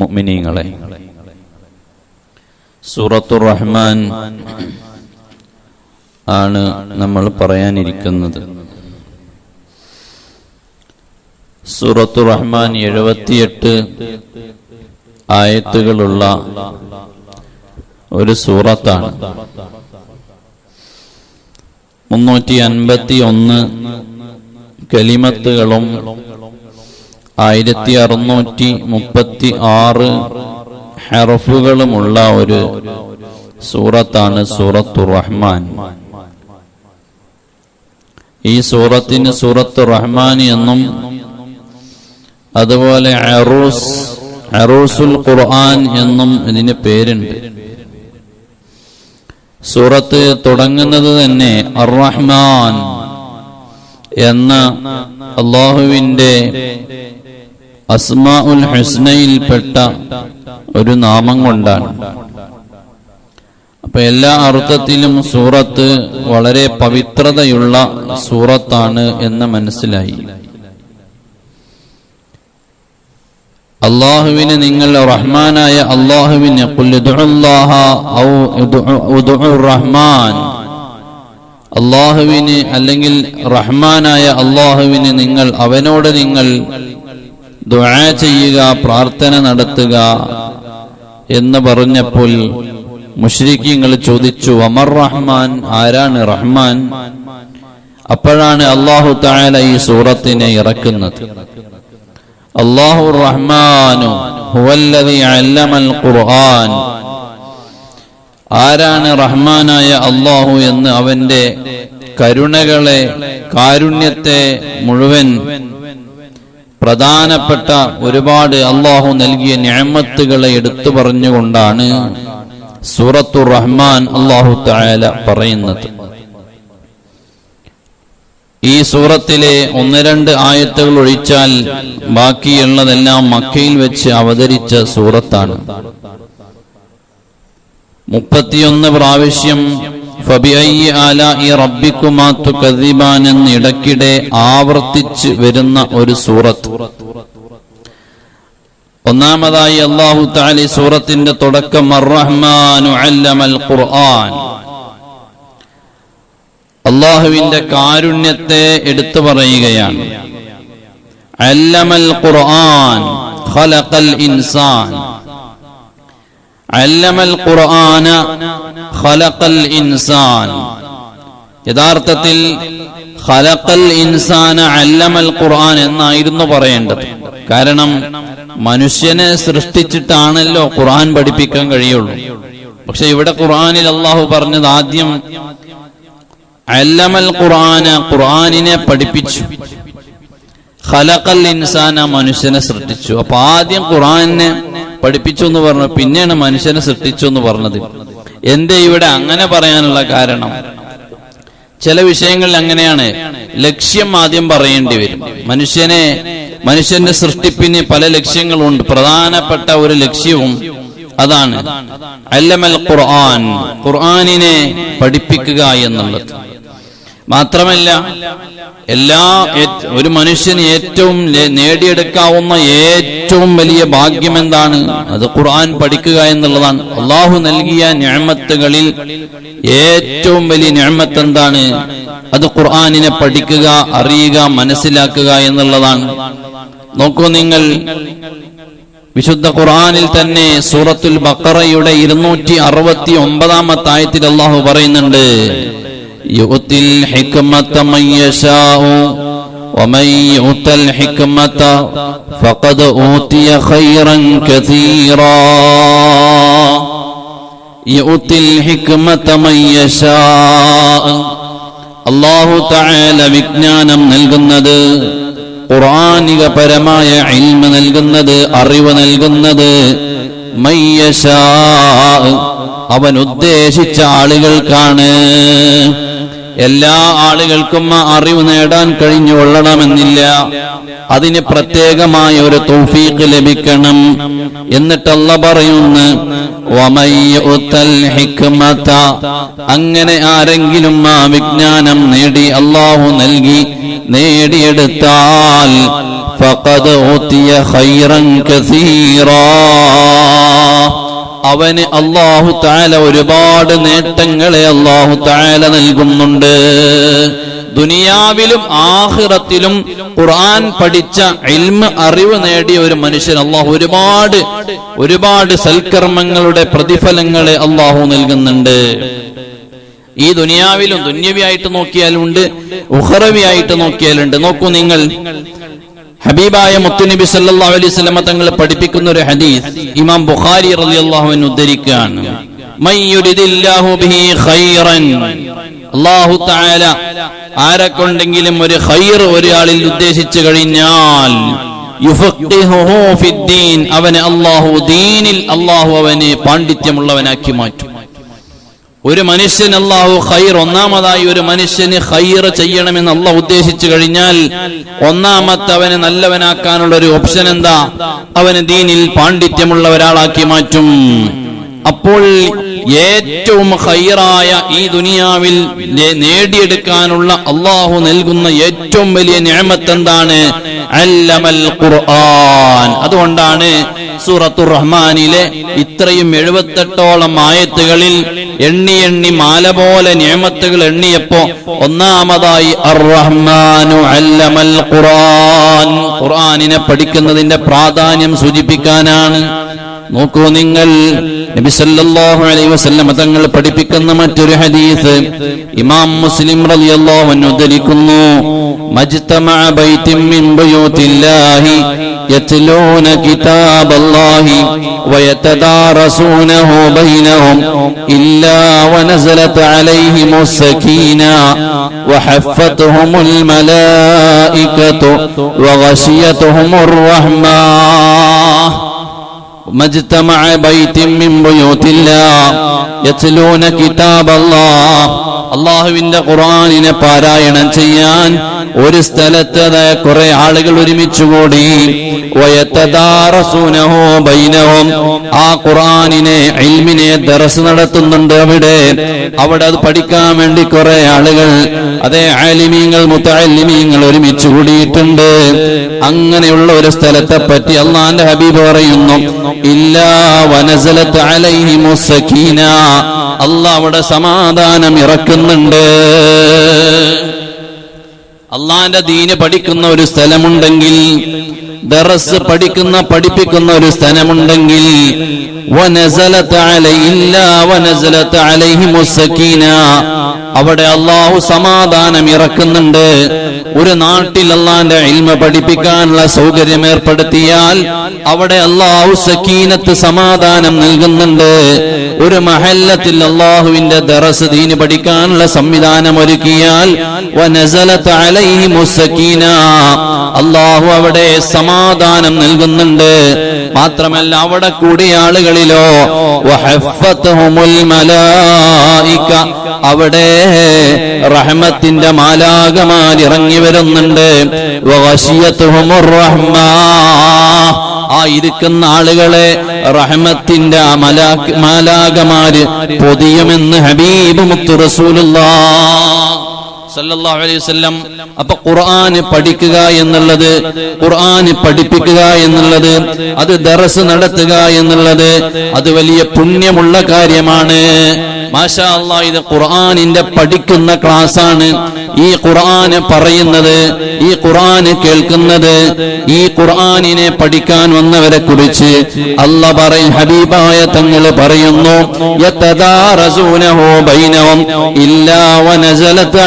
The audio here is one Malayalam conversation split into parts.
മുഅ്മിനീങ്ങളെ. സൂറത്തുർ റഹ്മാൻ ആണ് നമ്മൾ പറയാനിരിക്കുന്നത്. സൂറത്തുർ റഹ്മാൻ എഴുപത്തിയെട്ട് ആയത്തുകളുള്ള ഒരു സൂറത്താണ്. മുന്നൂറ്റി അൻപത്തി ഒന്ന് കലിമത്തുകളും ആയിരത്തി അറുന്നൂറ്റി മുപ്പത്തി ആറ് ഹെറഫുകളുമുള്ള ഒരു സൂറത്താണ് സൂറത്തു റഹ്മാൻ ഈ സൂറത്തിന് സൂറത്ത് റഹ്മാൻ എന്നും അതുപോലെ അറൂസ് അറൂസുൽ ഖുർആൻ എന്നും ഇതിന് പേരുണ്ട്. സൂറത്ത് തുടങ്ങുന്നത് തന്നെ അർ റഹ്മാൻ എന്ന അള്ളാഹുവിന്റെ അസ്മാ ഉൽ ഹുസ്നയിൽപ്പെട്ട ഒരു നാമം കൊണ്ടാണ്. അപ്പൊ എല്ലാ അർത്ഥത്തിലും സൂറത്ത് വളരെ പവിത്രതയുള്ള സൂറത്താണ് എന്ന് മനസ്സിലായി. അള്ളാഹുവിന് നിങ്ങൾ റഹ്മാനായ അള്ളാഹുവിന് റഹ്മാൻ അള്ളാഹുവിന് അല്ലെങ്കിൽ റഹ്മാനായ അള്ളാഹുവിന് നിങ്ങൾ അവനോട് നിങ്ങൾ ദുആ ചെയ്യുക പ്രാർത്ഥന നടത്തുക എന്ന് പറഞ്ഞപ്പോൾ മുഷ്രിഖീങ്ങൾ ചോദിച്ചു അമർ റഹ്മാൻ? ആരാണ് റഹ്മാൻ? അപ്പോഴാണ് അള്ളാഹു താല ഈ സൂറത്തിനെ ഇറക്കുന്നത്. അള്ളാഹു റഹ്മാനു ഖുർആൻ. ആരാണ് റഹ്മാനായ അള്ളാഹു എന്ന് അവന്റെ കരുണകളെ കാരുണ്യത്തെ മുഴുവൻ പ്രധാനപ്പെട്ട ഒരുപാട് അള്ളാഹു നൽകിയ ഞാമത്തുകളെ എടുത്തു പറഞ്ഞുകൊണ്ടാണ് സൂറത്തു റഹ്മാൻ അള്ളാഹു തായാല പറയുന്നത്. ഈ സൂറത്തിലെ ഒന്ന് രണ്ട് ആയത്തുകൾ ഒഴിച്ചാൽ ബാക്കിയുള്ളതെല്ലാം മക്കയിൽ വെച്ച് അവതരിച്ച സൂറത്താണ്. മുപ്പത്തിയൊന്ന് പ്രാവശ്യം ഫബിഅയ്യി എന്ന് ഇടയ്ക്കിടെ ആവർത്തിച്ച് വരുന്ന ഒരു സൂറത്ത്. ഒന്നാമതായി അള്ളാഹു താലി സൂറത്തിന്റെ തുടക്കം അല്ലമൽ ഖുർആൻ. അള്ളാഹുവിന്റെ കാരുണ്യത്തെ എടുത്തു പറയുകയാണ്. അല്ലമൽ ഖുർആൻ ഖലഖൽ ഇൻസാൻ. അല്ലമൽ ഖുർആന ഖലഖൽ ഇൻസാൻ. യഥാർത്ഥത്തിൽ ഖലഖൽ ഇൻസാന അല്ലമൽ ഖുർആൻ എന്നായിരുന്നു പറയേണ്ടത്. കാരണം മനുഷ്യനെ സൃഷ്ടിച്ചിട്ടാണല്ലോ ഖുർആൻ പഠിപ്പിക്കാൻ കഴിയുള്ളൂ. പക്ഷെ ഇവിടെ ഖുർആനിൽ അള്ളാഹു പറഞ്ഞത് ആദ്യം അല്ലമൽ ഖുർആന ഖുർആനിനെ പഠിപ്പിച്ചു. ഖലഖൽ ഇൻസാന മനുഷ്യനെ സൃഷ്ടിച്ചു. അപ്പൊ ആദ്യം ഖുർആനെ പഠിപ്പിച്ചു എന്ന് പറഞ്ഞു പിന്നെയാണ് മനുഷ്യനെ സൃഷ്ടിച്ചു എന്ന് പറഞ്ഞത്. എന്റെ ഇവിടെ അങ്ങനെ പറയാനുള്ള കാരണം? ചില വിഷയങ്ങളിൽ അങ്ങനെയാണ്. ലക്ഷ്യം ആദ്യം പറയേണ്ടി വരും. മനുഷ്യനെ മനുഷ്യന്റെ സൃഷ്ടിപ്പിന് പല ലക്ഷ്യങ്ങളുണ്ട്. പ്രധാനപ്പെട്ട ഒരു ലക്ഷ്യവും അതാണ്. അല്ലമൽ ഖുർആൻ. ഖുർആനിനെ പഠിപ്പിക്കുക എന്നുള്ളത്. മാത്രമല്ല എല്ലാ ഒരു മനുഷ്യന് ഏറ്റവും നേടിയെടുക്കാവുന്ന ഏറ്റവും വലിയ ഭാഗ്യം എന്താണ്? അത് ഖുർആൻ പഠിക്കുക എന്നുള്ളതാണ്. അള്ളാഹു നൽകിയ ഞാമത്തുകളിൽ ഏറ്റവും വലിയ ഞാമത്ത് എന്താണ്? അത് ഖുർആാനിനെ പഠിക്കുക അറിയുക മനസ്സിലാക്കുക എന്നുള്ളതാണ്. നോക്കൂ നിങ്ങൾ വിശുദ്ധ ഖുർആാനിൽ തന്നെ സൂറത്തുൽ ബക്കറയുടെ ഇരുന്നൂറ്റി അറുപത്തി ഒമ്പതാമത്തായത്തിൽ അള്ളാഹു പറയുന്നുണ്ട് يؤتي الحكمة من يشاء ومن يؤت الحكمة فقد أوتي خيرا كثيرا يؤتي الحكمة من يشاء അള്ളാഹു താല വിജ്ഞാനം നൽകുന്നത് ഖുറാനികപരമായ ഇൽമ നൽകുന്നത് അറിവ് നൽകുന്നത് മയ്യശാ അവൻ ഉദ്ദേശിച്ച ആളുകൾക്കാണ്. എല്ലാ ആളുകൾക്കും അറിവ് നേടാൻ കഴിഞ്ഞു കൊള്ളണമെന്നില്ല. അതിന് പ്രത്യേകമായ ഒരു തൗഫീഖ് ലഭിക്കണം. എന്നിട്ടല്ല പറയുന്നു അങ്ങനെ ആരെങ്കിലും ആ വിജ്ഞാനം നേടി അള്ളാഹു നൽകി നേടിയെടുത്താൽ ഖൈറൻ അവന് അള്ളാഹു താല ഒരുപാട് നേട്ടങ്ങളെ അള്ളാഹു താല നൽകുന്നുണ്ട്. ദുനിയാവിലും ആഹിറത്തിലും ഖുർആൻ പഠിച്ച ഇൽമ അറിവ് നേടിയ ഒരു മനുഷ്യൻ അള്ളാഹു ഒരുപാട് ഒരുപാട് സൽക്കർമ്മങ്ങളുടെ പ്രതിഫലങ്ങളെ അള്ളാഹു നൽകുന്നുണ്ട്. ഈ ദുനിയാവിലും ദുന്യവിയായിട്ട് നോക്കിയാലുണ്ട് ഉഹറവിയായിട്ട് നോക്കിയാലുണ്ട്. നോക്കൂ നിങ്ങൾ ഹബീബായ മുത്തുനബി സല്ലല്ലാഹു അലൈഹി വസല്ലമ തങ്ങൾ പഠിപ്പിക്കുന്ന ഒരു ഹദീസ് ഇമാം ബുഖാരി റളിയല്ലാഹു അൻഹു ഉദ്ധരിക്കുകയാണ്. അള്ളാഹു തആല ആരെക്കൊണ്ടെങ്കിലും ഒരു ഖൈർ ഒരാളിൽ ഉദ്ദേശിച്ചു കഴിഞ്ഞാൽ അവനെ അള്ളാഹു ദീനിൽ അല്ലാഹു അവനെ പാണ്ഡിത്യമുള്ളവനാക്കി മാറ്റും. ഒരു മനുഷ്യൻ അള്ളാഹു ഖൈർ ഒന്നാമതായി ഒരു മനുഷ്യന് ഖൈർ ചെയ്യണമെന്ന് അള്ളാഹ് ഉദ്ദേശിച്ചു കഴിഞ്ഞാൽ ഒന്നാമത്തെ അവനെ നല്ലവനാക്കാനുള്ള ഒരു ഓപ്ഷൻ എന്താ? അവന് ദീനിൽ പാണ്ഡിത്യമുള്ള ഒരാളാക്കി മാറ്റും. അപ്പോൾ ഏറ്റവും ഖൈറായ ഈ ദുനിയാവിൽ നേടിയെടുക്കാനുള്ള അള്ളാഹു നൽകുന്ന ഏറ്റവും വലിയ ഞാമത്ത് എന്താണ് അല്ലമൽ ഖുർആൻ. അതുകൊണ്ടാണ് സൂറത്തു റഹ്മാനിലെ ഇത്രയും എഴുപത്തെട്ടോളം ആയത്തുകളിൽ എണ്ണി എണ്ണി മാല പോലെ നിയമത്തുകൾ എണ്ണിയപ്പോ ഒന്നാമതായി അർ റഹ്മാനു അല്ലമൽ ഖുർആൻ. ഖുർആനിനെ പഠിക്കുന്നതിന്റെ പ്രാധാന്യം സൂചിപ്പിക്കാനാണ്. നോക്കൂ നിങ്ങൾ നബി സല്ലല്ലാഹു അലൈഹി വസല്ലം തങ്ങൾ പഠിപ്പിക്കുന്ന മറ്റൊരു ഹദീസ് ഇമാം മുസ്ലിം റളിയല്ലാഹു അൻഹു ഉദ്ധരിക്കുന്നു മജ്തമഅ ബൈത്തിൻ മിൻ ബുയൂത്തില്ലാഹി യത്ലൂന കിതാബല്ലാഹി ويتدارسونه بينهم إلا ونزلت عليهم السكينة وحفتهم الملائكة وغشيتهم الرحمة مجتمع بيت من بيوت الله يتلون كتاب الله അള്ളാഹുവിന്റെ ഖുർആനിനെ പാരായണം ചെയ്യാൻ ഒരു സ്ഥലത്ത് കുറെ ആളുകൾ ഒരുമിച്ചുകൂടി ആ ഖുർആനിനെ ഇൽമിനെ ദറസ് നടത്തുന്നുണ്ട് അവിടെ. അവിടെ അത് പഠിക്കാൻ വേണ്ടി കുറെ ആളുകൾ അതേ ആലിമീങ്ങൾ മുത്തലിമീങ്ങൾ ഒരുമിച്ച് കൂടിയിട്ടുണ്ട്. അങ്ങനെയുള്ള ഒരു സ്ഥലത്തെ പറ്റി അള്ളാന്റെ ഹബീബ് പറയുന്നു. ഇല്ലാ അലൈഹി അവിടെ സമാധാനം ഇറക്കുന്നുണ്ട്. അള്ളാന്റെ ദീന് പഠിക്കുന്ന ഒരു സ്ഥലമുണ്ടെങ്കിൽ ദറസ് പഠിക്കുന്ന പഠിപ്പിക്കുന്ന ഒരു സ്ഥലമുണ്ടെങ്കിൽ അവിടെ അള്ളാഹു സമാധാനം ഇറക്കുന്നുണ്ട്. ഒരു നാട്ടിൽ അള്ളാന്റെ ഇൽമ പഠിപ്പിക്കാനുള്ള സൗകര്യം ഏർപ്പെടുത്തിയാൽ അവിടെ അള്ളാഹു സക്കീനത്ത് സമാധാനം നൽകുന്നുണ്ട്. ഒരു മഹല്ലത്തിൽ അള്ളാഹുവിന്റെ ദറസ് ദീന് പഠിക്കാനുള്ള സംവിധാനം ഒരുക്കിയാൽ സക്കീന അള്ളാഹു അവിടെ സമാധാനം നൽകുന്നുണ്ട്. മാത്രമല്ല അവിടെ കൂടിയ ആളുകളിലോ അവിടെ റഹ്മത്തിന്റെ മാലാകമാൽ ഇറങ്ങി വരുന്നുണ്ട്. ആ ഇരിക്കുന്ന ആളുകളെ റഹ്മത്തിന്റെ മാലാകമാര് പൊതിയുമെന്ന് ഹബീബ് മുത്തു റസൂലുള്ളാഹ് സല്ലല്ലാഹു അലൈഹി വസല്ലം. അപ്പൊ ഖുർആൻ പഠിക്കുക എന്നുള്ളത് ഖുർആൻ പഠിപ്പിക്കുക എന്നുള്ളത് അത് ദറസ് നടത്തുക എന്നുള്ളത് അത് വലിയ പുണ്യമുള്ള കാര്യമാണ്. മാഷാ ഇത് ഖുർആാനിന്റെ പഠിക്കുന്ന ക്ലാസ് ആണ് ഈ ഖുർആന് പറയുന്നത് ഈ ഖുർആന് കേൾക്കുന്നത് ഈ ഖുർആനിനെ പഠിക്കാൻ വന്നവരെ കുറിച്ച് അല്ല പറയും ഹബീബായ തങ്ങൾ പറയുന്നു وحفتهم ബൈനഹും ഇല്ലാ വനസലത്ത്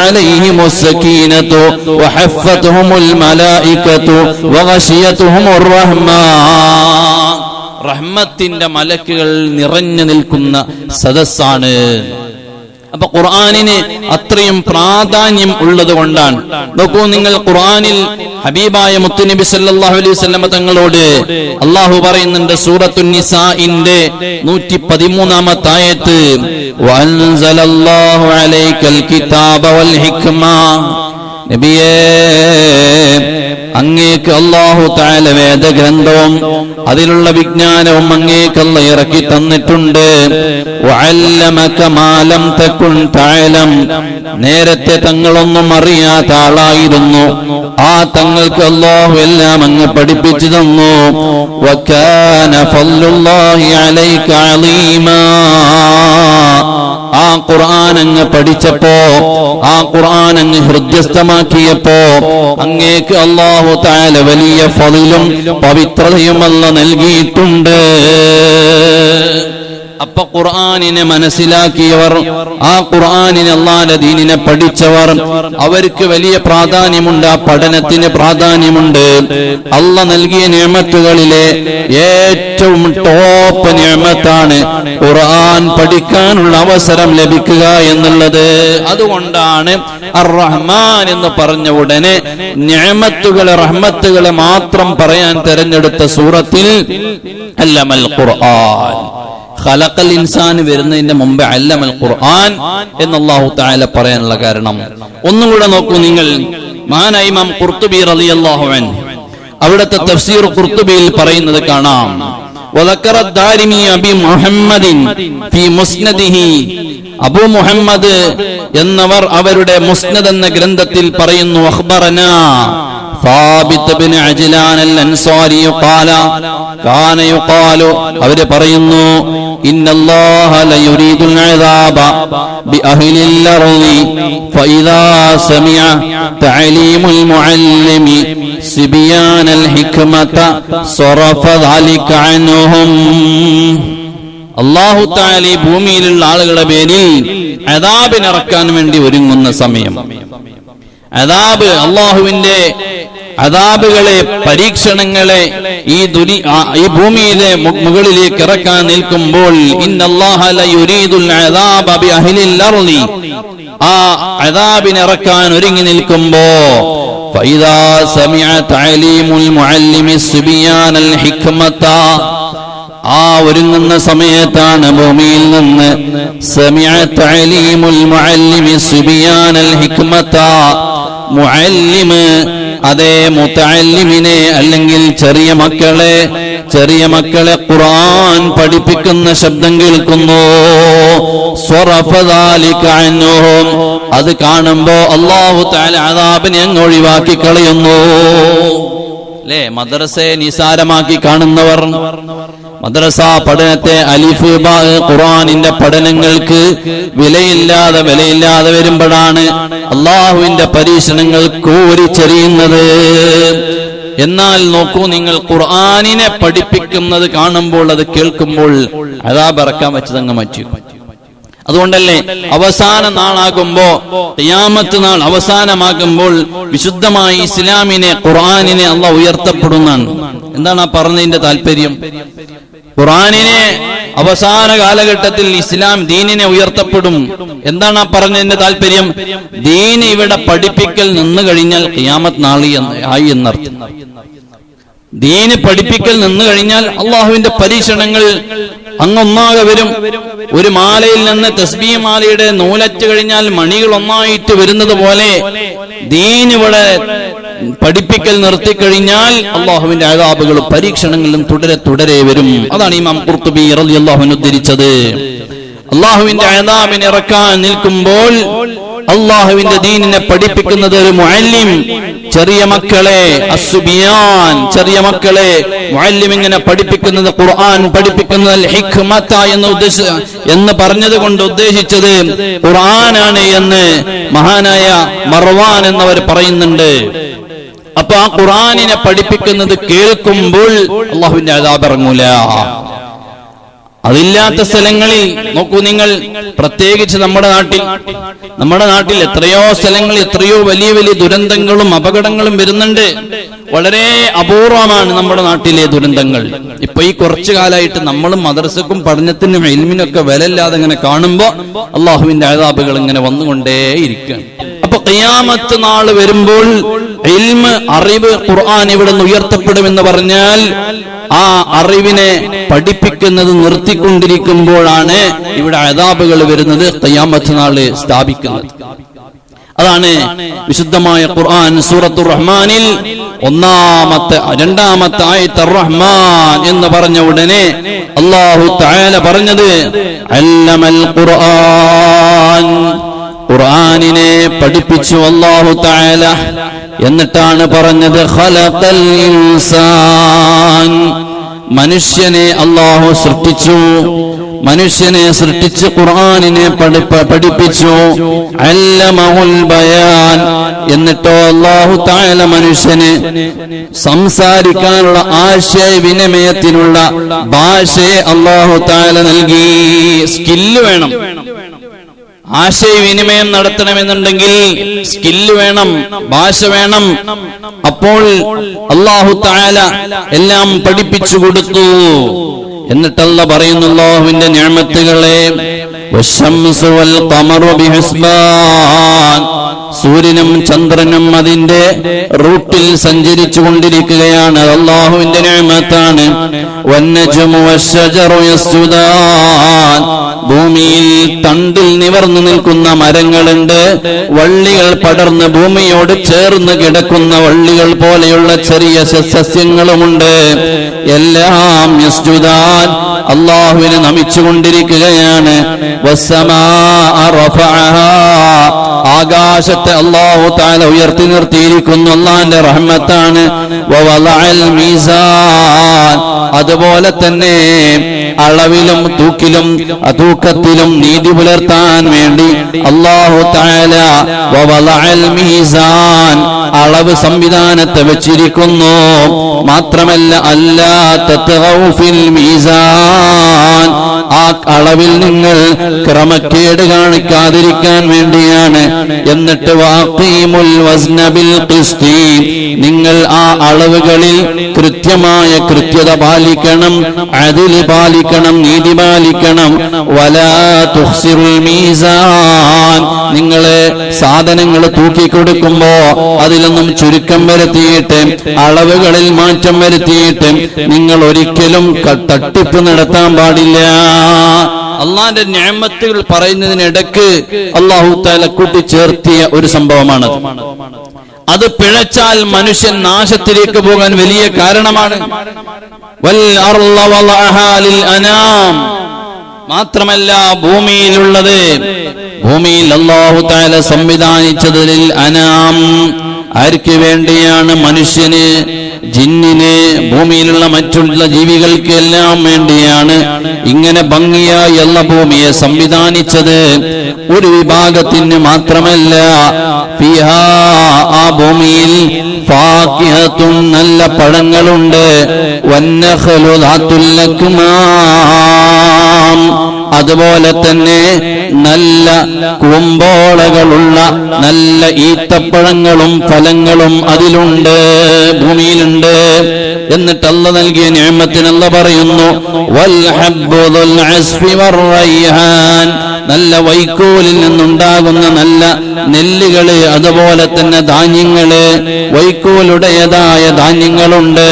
റഹ്മത്തിന്റെ മലക്കുകൾ നിറഞ്ഞു നിൽക്കുന്ന സദസ്സാണ്. അപ്പൊ ഖുർആാനിന് അത്രയും പ്രാധാന്യം ഉള്ളത് കൊണ്ടാണ്. നോക്കൂ നിങ്ങൾ ഖുർആാനിൽ ഹബീബായ മുത്തുനബി സല്ലാഹു അലൈഹി വസല്ലമ തങ്ങളോട് അള്ളാഹു പറയുന്നുണ്ട് സൂറത്തു നൂറ്റി പതിമൂന്നാമത്തെ അലൈക്കൽ കിതാബ വൽ ഹിക്മ നബിയേ അങ്ങേക്ക് അള്ളാഹു താല വേദഗ്രന്ഥവും അതിലുള്ള വിജ്ഞാനവും അങ്ങേക്ക് അല്ല ഇറക്കി തന്നിട്ടുണ്ട്. നേരത്തെ തങ്ങളൊന്നും അറിയാത്ത ആളായിരുന്നു. ആ തങ്ങൾക്ക് അള്ളാഹു എല്ലാം അങ്ങ് പഠിപ്പിച്ചു തന്നു. അളീമാ ആ ഖുർആൻ അങ്ങ് പഠിച്ചപ്പോ ആ ഖുർആൻ അങ്ങ് ഹൃദ്യസ്ഥമാക്കിയപ്പോ അങ്ങേക്ക് അള്ളാഹു താല വലിയ ഫതിലും പവിത്രതയും അല്ല നൽകിയിട്ടുണ്ട്. അപ്പൊ ഖുർആാനിനെ മനസ്സിലാക്കിയവർ ആ ഖുർആാനിനെ അള്ളാന്റെ ദീനിനെ പഠിച്ചവർ അവർക്ക് വലിയ പ്രാധാന്യമുണ്ട് ആ പഠനത്തിന് പ്രാധാന്യമുണ്ട്. അല്ല നൽകിയ നിയമത്തുകളിലെ ഏറ്റവും ടോപ്പ് നിയമത്താണ് ഖുർആൻ പഠിക്കാനുള്ള അവസരം ലഭിക്കുക എന്നുള്ളത്. അതുകൊണ്ടാണ് അർ റഹ്മാൻ എന്ന് പറഞ്ഞ ഉടനെ നിയമത്തുകളെ റഹ്മത്തുകളെ മാത്രം പറയാൻ തെരഞ്ഞെടുത്ത സൂറത്തിൽ അല്ലമൽ ഖുർആൻ. ഖലഖൽ ഇൻസാൻ വരുന്നതിന്റെ മുമ്പ് അല്ലമൽ ഖുർആൻ എന്ന് അല്ലാഹു തആല പറയാനുള്ള കാരണം ഒന്നും കൂടെ നോക്കൂ നിങ്ങൾ മഹാനായ ഇമാം ഖുർത്തുബി റളിയല്ലാഹു അൻഹു അവിടുത്തെ തഫ്സീർ ഖുർത്തുബിയിൽ പറയുന്നത് കാണാം وذكر الدارمي أبي محمد في مسنده അബൂ മുഹമ്മദ് എന്നവർ അവരുടെ മുസ്നദ് എന്ന ഗ്രന്ഥത്തിൽ പറയുന്നു അഖ്ബറനാ ثابت بن عجلان الأنصاري قال كان يقال അവര് പറയുന്നു إن الله ليريد العذاب بأهل الأرض فإذا سمع تعليم المعلم سبيان الحكمة صرف ذلك عنهم അള്ളാഹു താലി ഭൂമിയിലുള്ള ആളുകളുടെ പേരിൽ അതാബിനിറക്കാൻ വേണ്ടി ഒരുങ്ങുന്ന സമയം അതാബ് അള്ളാഹുവിന്റെ അതാബുകളെ പരീക്ഷണങ്ങളെ ഈ ദുരി ആ- ഈ ഭൂമിയിലെ മു- മുകളിലേക്ക് ഇറക്കാൻ നിൽക്കുമ്പോൾ ഇന്നല്ലാഹ ലയുരീദുൽ അദാബ ബിഅഹ്ലിൽ അർളി ആ അദാബിനെ ഇറക്കാൻ ഒരുങ്ങി നിൽക്കുമ്പോ فإذا سمع تعليم المعلم السبيان الحكمة ആ ഒരുങ്ങുന്ന സമയത്താണ് ഭൂമിയിൽ നിന്ന് സമിഅ തഅലീമുൽ മുഅല്ലിമി സുബിയാനൽ ഹിക്മത മുഅല്ലിമ് അതേ മുത്തല്ലിമിനെ അല്ലെങ്കിൽ ചെറിയ മക്കളെ ചെറിയ മക്കളെ ഖുർആൻ പഠിപ്പിക്കുന്ന ശബ്ദം കേൾക്കുന്നു. അത് കാണുമ്പോ അള്ളാഹു തആല അദാബിനെ അങ്ങ് ഒഴിവാക്കി കളയുന്നു. അല്ലേ മദ്രസയെ നിസാരമാക്കി കാണുന്നവർ. മദ്രസ പഠനത്തെ അലിഫ് ഖുറാനിന്റെ പഠനങ്ങൾക്ക് വിലയില്ലാതെ വിലയില്ലാതെ വരുമ്പോഴാണ് അള്ളാഹുവിന്റെ പരീക്ഷണങ്ങൾ കോരിച്ചെറിയുന്നത് എന്നാൽ നോക്കൂ നിങ്ങൾ ഖുർആാനിനെ പഠിപ്പിക്കുന്നത് കാണുമ്പോൾ അത് കേൾക്കുമ്പോൾ അതാ പറക്കാൻ വെച്ചതങ്ങ് മാറ്റി. അതുകൊണ്ടല്ലേ അവസാന നാളാകുമ്പോ ഖിയാമത്ത് നാൾ അവസാനമാകുമ്പോൾ വിശുദ്ധമായി ഇസ്ലാമിനെ ഖുർആനിനെ അല്ല ഉയർത്തപ്പെടുന്നാണ് എന്താണ് ആ പറഞ്ഞതിന്റെ താല്പര്യം? ഖുർആനിനെ അവസാന കാലഘട്ടത്തിൽ ഇസ്ലാം ദീനിനെ ഉയർത്തപ്പെടും. എന്താണ് ആ പറഞ്ഞതിന്റെ താല്പര്യം? ദീൻ ഇവിടെ പഠിപ്പിക്കൽ നിന്ന് കഴിഞ്ഞാൽ ഖിയാമത്ത് നാളി എന്ന് ആയി എന്നർത്ഥം. ദീന് പഠിപ്പിക്കൽ നിന്ന് കഴിഞ്ഞാൽ അള്ളാഹുവിന്റെ പരീക്ഷണങ്ങൾ അങ്ങൊന്നാകെ വരും. ഒരു മാലയിൽ നിന്ന് തസ്ബീ മാലയുടെ നൂലറ്റ് കഴിഞ്ഞാൽ മണികൾ ഒന്നായിട്ട് വരുന്നത് പോലെ ദീനിവിടെ പഠിപ്പിക്കൽ പഠിപ്പിക്കൽ നിർത്തിക്കഴിഞ്ഞാൽ അള്ളാഹുവിന്റെ ആകാബുകളും പരീക്ഷണങ്ങളും തുടരെ തുടരെ വരും. അതാണ് ഇമാം ഖുർത്തുബി റളിയല്ലാഹു ഉദ്ധരിച്ചത്. അള്ളാഹുവിന്റെ ഇറക്കാൻ നിൽക്കുമ്പോൾ അള്ളാഹുവിന്റെ ദീനിനെ പഠിപ്പിക്കുന്നത് ഒരു മുഅല്ലിം ചെറിയ മക്കളെ അസുബിയാൻ ചെറിയ മക്കളെ മുഅല്ലിം ഇങ്ങനെ പഠിപ്പിക്കുന്നത് ഖുർആൻ പഠിപ്പിക്കുന്നത് അൽ ഹിക്മത്ത എന്ന് ഉദ്ദേശ എന്ന് പറഞ്ഞത് കൊണ്ട് ഉദ്ദേശിച്ചത് ഖുർആനാണ് എന്ന് മഹാനായ മർവാൻ എന്നവർ പറയുന്നുണ്ട്. അപ്പൊ ആ ഖുർആനിനെ പഠിപ്പിക്കുന്നത് കേൾക്കുമ്പോൾ അള്ളാഹുവിന്റെ അദാബ് ഇറങ്ങൂല. അതില്ലാത്ത സ്ഥലങ്ങളിൽ നോക്കൂ നിങ്ങൾ പ്രത്യേകിച്ച് നമ്മുടെ നാട്ടിൽ. നമ്മുടെ നാട്ടിൽ എത്രയോ സ്ഥലങ്ങളിൽ എത്രയോ വലിയ വലിയ ദുരന്തങ്ങളും അപകടങ്ങളും വരുന്നുണ്ട്. വളരെ അപൂർവമാണ് നമ്മുടെ നാട്ടിലെ ദുരന്തങ്ങൾ. ഇപ്പൊ ഈ കുറച്ചു കാലമായിട്ട് നമ്മളും മദർസക്കും പഠനത്തിനും എൽമിനൊക്കെ വിലയില്ലാതെ ഇങ്ങനെ കാണുമ്പോ അള്ളാഹുവിന്റെ അഴതാബുകൾ ഇങ്ങനെ വന്നുകൊണ്ടേയിരിക്കുകയാണ് അപ്പൊ കയ്യാമത്ത് നാൾ വരുമ്പോൾ ഇൽമ് അറിവ് ഖുർആൻ ഇവിടെ നിന്ന് ഉയർത്തപ്പെടുമെന്ന് പറഞ്ഞാൽ ആ അറിവിനെ പഠിപ്പിക്കുന്നത് നിർത്തിക്കൊണ്ടിരിക്കുമ്പോഴാണ് ഇവിടെ അതാബുകൾ വരുന്നത് നാൾ സ്ഥാപിക്കുന്നത്. അതാണ് വിശുദ്ധമായ ഖുർആൻ സൂറത്തു റഹ്മാനിൽ ഒന്നാമത്തെ രണ്ടാമത്തെ ആയത്ത് റഹ്മാൻ എന്ന് പറഞ്ഞ ഉടനെ അള്ളാഹു തആല പറഞ്ഞത് അല്ലമൽ ഖുർആൻ. ഖുർആനിനെ പഠിപ്പിച്ചു അള്ളാഹു തആല. എന്നിട്ടാണ് പറഞ്ഞത് ഇൻസാൻ. മനുഷ്യനെ അള്ളാഹു സൃഷ്ടിച്ചു മനുഷ്യനെ സൃഷ്ടിച്ച് ഖുർആാനിനെ പഠിപ്പ പഠിപ്പിച്ചു അല്ലമഹുൽ ബയാൻ. എന്നിട്ടോ അള്ളാഹു താല മനുഷ്യന് സംസാരിക്കാനുള്ള ആശയവിനിമയത്തിനുള്ള ഭാഷയെ അള്ളാഹു താല നൽകി. സ്കില്ല് വേണം. ആശയവിനിമയം നടത്തണമെന്നുണ്ടെങ്കിൽ സ്കില്ല് വേണം ഭാഷ വേണം. അപ്പോൾ അള്ളാഹു താല എല്ലാം പഠിപ്പിച്ചു കൊടുത്തു. എന്നിട്ടല്ല പറയുന്നു അള്ളാഹുവിന്റെ ഞാമത്തുകളെ സൂര്യനും ചന്ദ്രനും അതിന്റെ റൂട്ടിൽ സഞ്ചരിച്ചു കൊണ്ടിരിക്കുകയാണ് അള്ളാഹുവിന്റെ നിയമത്താണ്. ഭൂമിയിൽ തണ്ടിൽ നിവർന്നു നിൽക്കുന്ന മരങ്ങളുണ്ട്. വള്ളികൾ പടർന്ന് ഭൂമിയോട് ചേർന്ന് കിടക്കുന്ന വള്ളികൾ പോലെയുള്ള ചെറിയ സസ്യങ്ങളുമുണ്ട്. എല്ലാം യസ്ജുദാൻ. അള്ളാഹുവിനെ നമിച്ചുകൊണ്ടിരിക്കുകയാണ്. ആകാശത്തെ അള്ളാഹു താല ഉയർത്തി നിർത്തിയിരിക്കുന്നു. അള്ളാന്റെ റഹ്മത്താണ്. അതുപോലെ തന്നെ അളവിലും തൂക്കിലും തൂക്കത്തിലും നീതി പുലർത്താൻ വേണ്ടി അള്ളാഹു താല മീസാൻ അളവ് സംവിധാനത്തെ വെച്ചിരിക്കുന്നു. മാത്രമല്ല അല്ലാത്ത മീസാൻ. അളവിൽ നിങ്ങൾ ക്രമക്കേട് കാണിക്കാതിരിക്കാൻ വേണ്ടിയാണ്. എന്നിട്ട് വസ്നബിൽ നിങ്ങൾ ആ അളവുകളിൽ കൃത്യമായ കൃത്യത പാലിക്കണം അതിൽ പാലിക്കണം നീതി പാലിക്കണം. വല തുഹ്സിറുൽ മീസാൻ. നിങ്ങളെ സാധനങ്ങൾ തൂക്കിക്കൊടുക്കുമ്പോ അതിലൊന്നും ചുരുക്കം വരുത്തിയിട്ട് അളവുകളിൽ മാറ്റം വരുത്തിയിട്ട് നിങ്ങൾ ഒരിക്കലും തട്ടിപ്പ് നടത്താൻ പാടില്ല. അള്ളാന്റെ ഞാമത്തുകൾ പറയുന്നതിനിടക്ക് അള്ളാഹു താല കൂട്ടിച്ചേർത്തിയ ഒരു സംഭവമാണ് അത് പിഴച്ചാൽ മനുഷ്യൻ നാശത്തിലേക്ക് പോകാൻ വലിയ കാരണമാണ്. മാത്രമല്ല ഭൂമിയിലുള്ളത്. ഭൂമിയിൽ അള്ളാഹു താല സംവിധാനിച്ചതിൽ അനാം. ആർക്ക് വേണ്ടിയാണ് മനുഷ്യന് ജിന്നിന് ഭൂമിയിലുള്ള മറ്റുള്ള ജീവികൾക്ക് എല്ലാം വേണ്ടിയാണ് ഇങ്ങനെ ഭംഗിയായി ഉള്ള ഭൂമിയെ സംവിധാനിച്ചത്. ഒരു വിഭാഗത്തിന് മാത്രമല്ല ആ ഭൂമിയിൽ ഫാക്കിഹത്തും നല്ല പഴങ്ങളുണ്ട്. വന്നഖലു അതുപോലെ തന്നെ നല്ല കുമ്പോളകളുള്ള നല്ല ഈത്തപ്പഴങ്ങളും ഫലങ്ങളും അതിലുണ്ട് ഭൂമിയിലുണ്ട് എന്നിട്ട് അല്ല നൽകിയ ഞാമത്തിനല്ല പറയുന്നു വൽ അസ്ഫി വറയ്ഹാൻ നല്ല വൈക്കോലിൽ നിന്നുണ്ടാകുന്ന നല്ല നെല്ലുകൾ അതുപോലെ തന്നെ ധാന്യങ്ങൾ. വൈക്കോലുടേതായ ധാന്യങ്ങളുണ്ട്.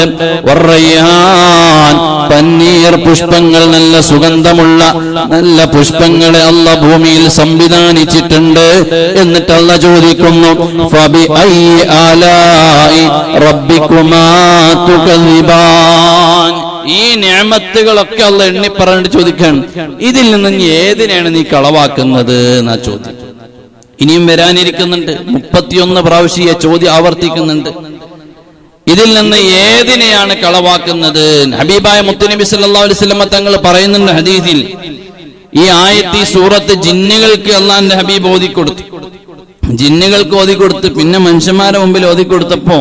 പന്നീർ പുഷ്പങ്ങൾ നല്ല സുഗന്ധമുള്ള നല്ല പുഷ്പങ്ങളെ അല്ല ഭൂമിയിൽ സംവിധാനിച്ചിട്ടുണ്ട്. എന്നിട്ട് അല്ല ചോദിക്കുന്നു ഫബി ഐ ആലായി ഈ ഞാമത്തുകളൊക്കെ അല്ല എണ്ണി പറഞ്ഞിട്ട് ഇതിൽ നിന്ന് നീ ഏതിനെയാണ് നീ കളവാക്കുന്നത് എന്നാ ചോദ്യം. ഇനിയും വരാനിരിക്കുന്നുണ്ട്. മുപ്പത്തിയൊന്ന് പ്രാവശ്യം ചോദ്യം ആവർത്തിക്കുന്നുണ്ട്. ഇതിൽ നിന്ന് ഏതിനെയാണ് കളവാക്കുന്നത്? ഹബീബായ മുത്തുനബി സല്ലല്ലാഹു അലൈഹി വസല്ലമ തങ്ങൾ പറയുന്നുണ്ട് ഹദീസിൽ ഈ ആയത്തി സൂറത്ത് ജിന്നുകൾക്ക് അള്ളാന്റെ ഹബീബ് ഓതിക്കൊടുത്തു. ജിന്നുകൾക്ക് ഓതിക്കൊടുത്ത് പിന്നെ മനുഷ്യന്മാരെ മുമ്പിൽ ഓതിക്കൊടുത്തപ്പോ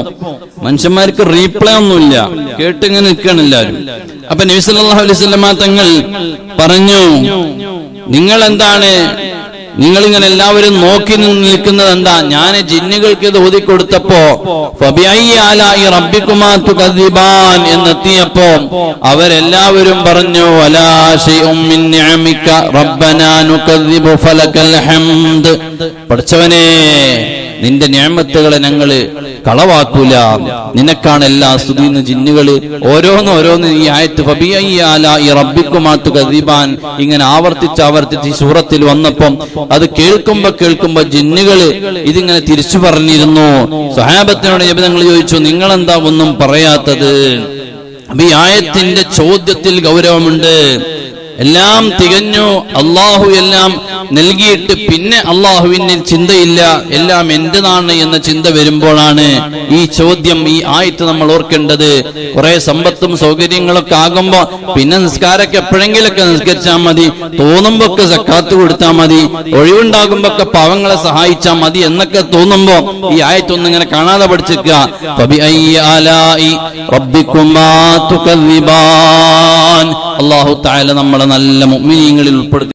മനുഷ്യന്മാർക്ക് റീപ്ലൈ ഒന്നുമില്ല. കേട്ടിങ്ങനെ നിൽക്കണം എല്ലാവരും. അപ്പൊ നബി സല്ലല്ലാഹു അലൈഹി തങ്ങൾ പറഞ്ഞു നിങ്ങൾ എന്താണ് നിങ്ങൾ ഇങ്ങനെ എല്ലാവരും നോക്കി നിൽക്കുന്നത് എന്താ? ഞാൻ ജിന്നുകൾക്ക് ഇത് ഓതിക്കൊടുത്തപ്പോ കദിബാൻ എന്നെത്തിയപ്പോ അവരെല്ലാവരും പറഞ്ഞു വലാ ശൈഉം മിൻ നിഅമിക റബ്ബനാ നുകദ്ദിബു ഫലകൽ ഹംദ്. പഠിച്ചവനെ നിന്റെ ഞാമത്തുകളെ ഞങ്ങൾ കളവാക്കൂല. നിനക്കാണ് എല്ലാ സ്തുതിന്ന് ജിന്നുകൾ ഓരോന്ന് ഓരോന്ന് ഈ ആയത്ത് ഈ റബ്ബിക്കുമാത്തു ഇങ്ങനെ ആവർത്തിച്ച് ആവർത്തിച്ച് ഈ സൂറത്തിൽ വന്നപ്പം അത് കേൾക്കുമ്പോ കേൾക്കുമ്പോ ജിന്നുകൾ ഇതിങ്ങനെ തിരിച്ചു പറഞ്ഞിരുന്നു. സഹാബത്തിനോട് ഞങ്ങൾ ചോദിച്ചു നിങ്ങൾ എന്താ ഒന്നും പറയാത്തത്? അപ്പൊ ഈ ആയത്തിന്റെ ചോദ്യത്തിൽ ഗൗരവമുണ്ട്. എല്ലാം തികഞ്ഞു. അള്ളാഹു എല്ലാം നൽകിയിട്ട് പിന്നെ അള്ളാഹുവിന് ചിന്തയില്ല. എല്ലാം എന്റേതാണ് എന്ന ചിന്ത വരുമ്പോഴാണ് ഈ ചോദ്യം ഈ ആയത്ത് നമ്മൾ ഓർക്കേണ്ടത്. കുറെ സമ്പത്തും സൗകര്യങ്ങളൊക്കെ ആകുമ്പോ പിന്നെ നിസ്കാരമൊക്കെ എപ്പോഴെങ്കിലൊക്കെ നിസ്കരിച്ചാൽ മതി. തോന്നുമ്പോ ഒക്കെ സക്കാത്ത് കൊടുത്താൽ മതി. ഒഴിവുണ്ടാകുമ്പോ ഒക്കെ പാവങ്ങളെ സഹായിച്ചാൽ മതി എന്നൊക്കെ തോന്നുമ്പോ ഈ ആയത്തൊന്നും ഇങ്ങനെ കാണാതെ പഠിച്ചിരിക്കുക. അള്ളാഹു തായാലും നമ്മൾ നമ്മളെ നല്ല മുഅ്മിനീങ്ങളിൽ ഉൾപ്പെടുത്തി